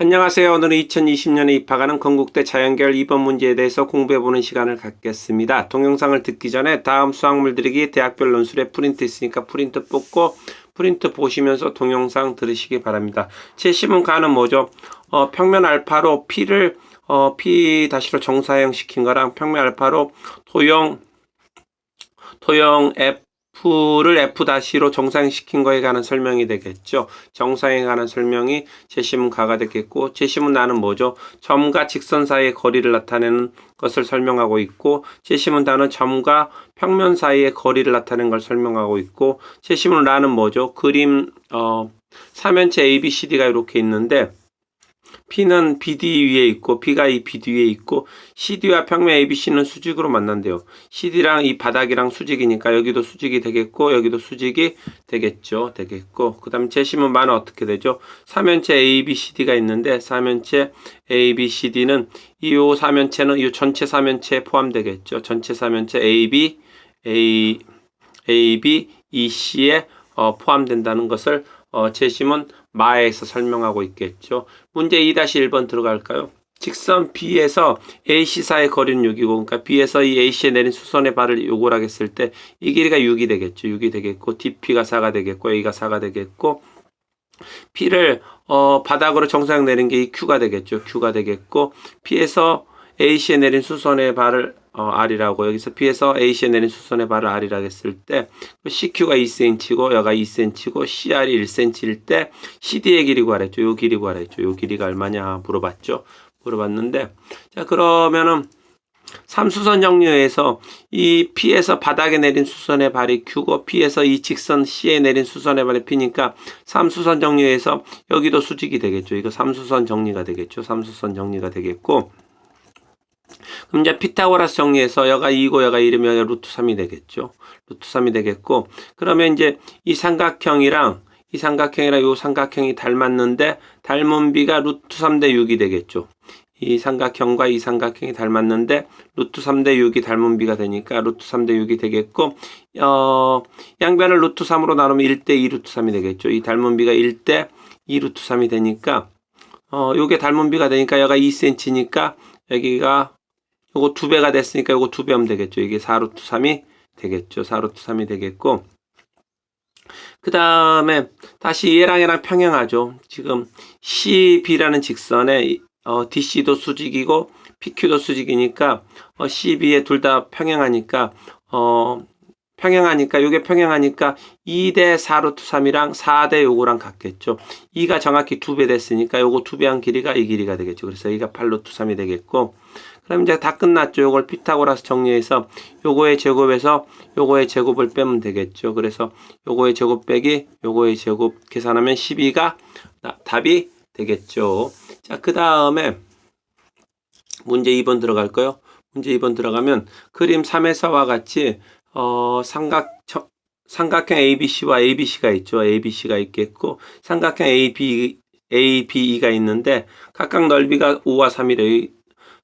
안녕하세요. 오늘은 2020년에 입학하는 건국대 자연계열 2번 문제에 대해서 공부해보는 시간을 갖겠습니다. 동영상을 듣기 전에 다음 수학물 들이기 대학별 논술에 프린트 있으니까 프린트 뽑고 프린트 보시면서 동영상 들으시기 바랍니다. 제 시문 가는 뭐죠? 어, 평면 알파로 P를 어, P 다시로 정사형 시킨 거랑 평면 알파로 도형 도형 F 를 F 다시로 정사형시킨 거에 관한 설명이 되겠죠. 정사형에 관한 설명이 제시문 가가 되겠고 제시문 나는 뭐죠? 점과 직선 사이의 거리를 나타내는 것을 설명하고 있고 제시문 다는 점과 평면 사이의 거리를 나타내는 걸 설명하고 있고 제시문 나는 뭐죠? 그림 어 사면체 A, B, C, D가 이렇게 있는데 P는 BD 위에 있고 B가 이 BD 위에 있고 CD와 평면 ABC는 수직으로 만난대요. CD랑 이 바닥이랑 수직이니까 여기도 수직이 되겠고 여기도 수직이 되겠죠. 되겠고 그 다음에 제시문 만은 어떻게 되죠? 사면체 ABCD가 있는데 사면체 ABCD는 이 요 사면체는 이 전체 사면체에 포함되겠죠. 전체 사면체 AB, A, AB, EC에 어, 포함된다는 것을 어, 제시문 마에서 설명하고 있겠죠. 문제 2-1번 들어갈까요? 직선 B에서 AC 사이의 거리는 6이고, 그러니까 B에서 이 AC에 내린 수선의 발을 요구를 하겠을 때 이 길이가 6이 되겠죠. 6이 되겠고, DP가 4가 되겠고, A가 4가 되겠고, P를 어, 바닥으로 정사형 내린 게 이 Q가 되겠죠. Q가 되겠고, P에서 AC에 내린 수선의 발을 어, R이라고 여기서 B에서 AC에 내린 수선의 발을 R이라고 했을 때 CQ가 2cm고 여가 2cm고 CR이 1cm일 때 CD의 길이 구하랬죠. 요 길이 구하랬죠. 요 길이가 얼마냐 물어봤죠. 물어봤는데 자 그러면은 삼수선 정류에서 이 P에서 바닥에 내린 수선의 발이 Q고 P에서 이 직선 C에 내린 수선의 발이 P니까 삼수선 정류에서 여기도 수직이 되겠죠. 이거 삼수선 정리가 되겠죠. 삼수선 정리가 되겠고 그럼 이제 피타고라스 정리해서 여가 2고 여가 1이면 여가 루트 3이 되겠죠. 루트 3이 되겠고 그러면 이제 이 삼각형이랑 이 삼각형이랑 이 삼각형이 닮았는데 닮은 비가 루트 3 대 6이 되겠죠. 이 삼각형과 이 삼각형이 닮았는데 루트 3 대 6이 닮은 비가 되니까 루트 3 대 6이 되겠고 어, 양변을 루트 3으로 나누면 1 대 2 루트 3이 되겠죠. 이 닮은 비가 1 대 2 루트 3이 되니까 어, 요게 닮은 비가 되니까 여가 2cm니까 여기가 요거 두 배가 됐으니까 요거 두 배 하면 되겠죠. 이게 4루트 3이 되겠죠. 4루트 3이 되겠고 그 다음에 다시 얘랑 얘랑 평행하죠. 지금 CB라는 직선에 어, DC도 수직이고 PQ도 수직이니까 어, CB에 둘 다 평행하니까 어, 평행하니까 요게 평행하니까 2대 4루트 3이랑 4대 요거랑 같겠죠. 2가 정확히 두배 됐으니까 요거 두배한 길이가 이 길이가 되겠죠. 그래서 2가 8루트 3이 되겠고 그럼 이제 다 끝났죠. 요걸 피타고라스 정리해서 요거의 제곱에서 요거의 제곱을 빼면 되겠죠. 그래서 요거의 제곱 빼기 요거의 제곱 계산하면 12가 답이 되겠죠. 자, 그 다음에 문제 2번 들어갈까요? 문제 2번 들어가면 그림 3에서와 같이 어, 삼각 삼각형 ABC와 ABC가 있죠. ABC가 있겠고 삼각형 AB ABE가 있는데 각각 넓이가 5와 3이래요.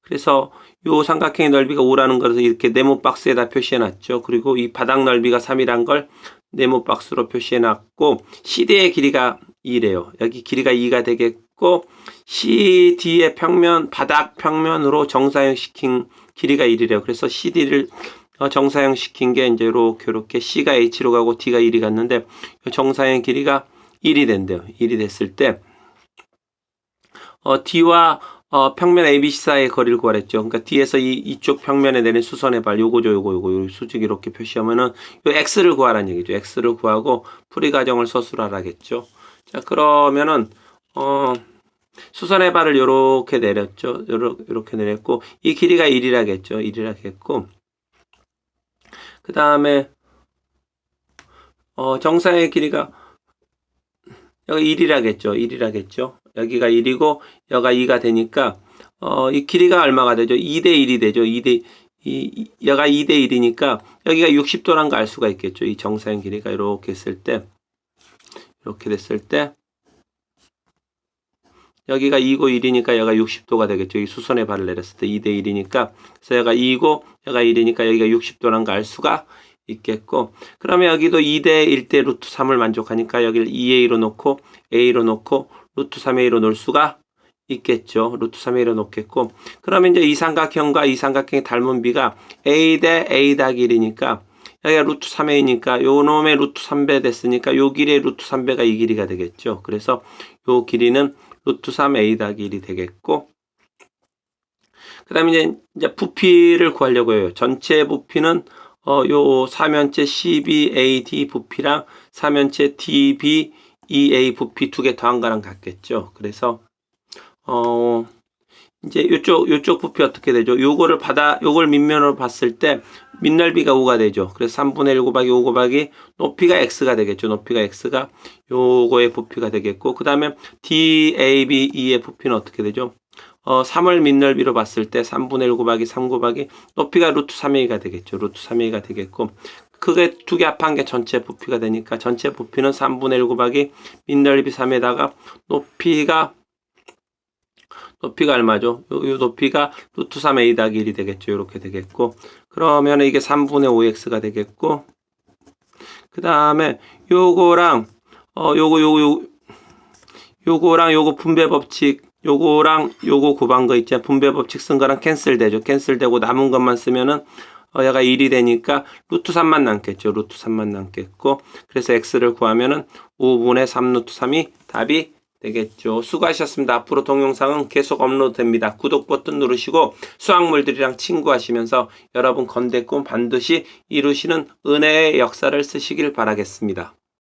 그래서 요 삼각형의 넓이가 5라는 것을 이렇게 네모 박스에다 표시해 놨죠. 그리고 이 바닥 넓이가 3이란 걸 네모 박스로 표시해 놨고 CD의 길이가 2래요. 여기 길이가 2가 되겠고 CD의 평면 바닥 평면으로 정사형 시킨 길이가 1이래요. 그래서 CD를 정사형 시킨 게 이제 이렇게 이렇게 C가 H로 가고 D가 1이 갔는데 정사형 길이가 1이 된대요. 1이 됐을 때 어, D와 어, 평면 ABC 사이의 거리를 구하랬죠. 그러니까 뒤에서 이, 이쪽 평면에 내린 수선의 발, 요거죠, 요거, 요거, 요 수직 이렇게 표시하면은 요 X를 구하라는 얘기죠. X를 구하고 풀이 과정을 서술하라겠죠. 자, 그러면은, 어, 수선의 발을 요렇게 내렸죠. 요렇게, 요렇게 내렸고, 이 길이가 1이라겠죠. 1이라겠고, 그 다음에, 어, 정사의 길이가, 여기 1이라겠죠. 1이라겠죠. 여기가 1이고 여가 2가 되니까 어, 이 길이가 얼마가 되죠? 2대 1이 되죠. 2대 이 여가 2대 1이니까 여기가 60도란 거알 수가 있겠죠. 이 정사형 길이가 이렇게 했을 때 이렇게 됐을 때 여기가 2고 1이니까 여가 60도가 되겠죠. 이 수선의 발을 내렸을 때 2대 1이니까 그래서 여가 2고 여가 1이니까 여기가 60도란 거알 수가 있겠고 그러면 여기도 2대 1대 루트 3을 만족하니까 여기를 2a로 놓고 a로 놓고 루트 3a로 놓을 수가 있겠죠. 루트 3의 1을 놓겠고 그러면 이제 이 삼각형과 이 삼각형의 닮은 비가 a 대 a 더하기 1이니까 여기가 루트 3의 2니까 요 놈의 루트 3배 됐으니까 요 길이의 루트 3배가 이 길이가 되겠죠. 그래서 요 길이는 루트 3a 더하기 1이 되겠고 그 다음에 이제, 이제 부피를 구하려고 해요. 전체 부피는 어, 요 사면체 CBAD 부피랑 사면체 DBEA 부피 두 개 더한 거랑 같겠죠. 그래서 어 이제 요쪽 요쪽 부피 어떻게 되죠? 요거를 받아 요걸 밑면으로 봤을 때 밑넓이가 5가 되죠. 그래서 3분의 1 곱하기 5 곱하기 높이가 x가 되겠죠. 높이가 x가 요거의 부피가 되겠고 그다음에 DABE의 부피는 어떻게 되죠? 어, 3을 밑넓이로 봤을 때 3분의 1 곱하기 3 곱하기 높이가 루트 3a가 되겠죠. 루트 3a가 되겠고 그게 두 개 합한 게 전체 부피가 되니까 전체 부피는 3분의 1 곱하기 밑넓이 3에다가 높이가 높이가 얼마죠? 요, 요 높이가 루트 3a 더하기 1이 되겠죠. 이렇게 되겠고 그러면 이게 3분의 5x가 되겠고 그 다음에 요거랑 어 요거 요거 요 요거랑 요거 분배 법칙 요거랑 요거 곱한 거 있잖아 분배 법칙 쓴 거랑 캔슬 되죠 캔슬 되고 남은 것만 쓰면은 어 얘가 1이 되니까 루트 3만 남겠죠. 루트 3만 남겠고 그래서 x를 구하면은 5분의 3 루트 3이 답이 되겠죠. 수고하셨습니다. 앞으로 동영상은 계속 업로드 됩니다. 구독 버튼 누르시고 수학물들이랑 친구하시면서 여러분 건대 꿈 반드시 이루시는 은혜의 역사를 쓰시길 바라겠습니다